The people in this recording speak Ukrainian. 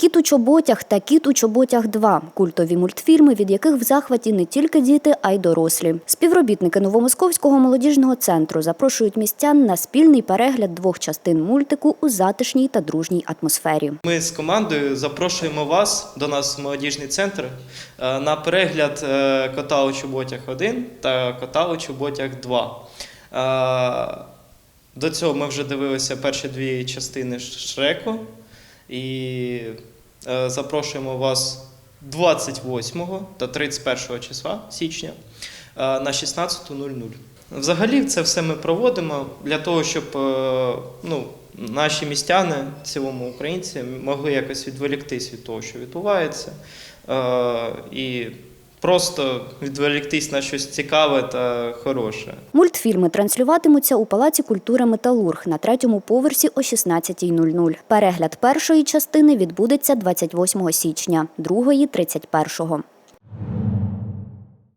Кіт у чоботях та Кіт у чоботях 2 – культові мультфільми, від яких в захваті не тільки діти, а й дорослі. Співробітники Новомосковського молодіжного центру запрошують містян на спільний перегляд двох частин мультику у затишній та дружній атмосфері. Ми з командою запрошуємо вас до нас в молодіжний центр е, на перегляд е, кота у чоботях 1 та кота у чоботях 2. Е, До цього ми вже дивилися перші дві частини Шреку і е, запрошуємо вас 28 та 31 числа січня е, на 16.00. Взагалі, це все ми проводимо для того, щоб е, ну, наші містяни, в цілому українці, могли якось відволіктись від того, що відбувається, і просто відволіктись на щось цікаве та хороше. Мультфільми транслюватимуться у Палаці культури Металург на третьому поверсі о 16.00. Перегляд першої частини відбудеться 28 січня, другої – 31-го.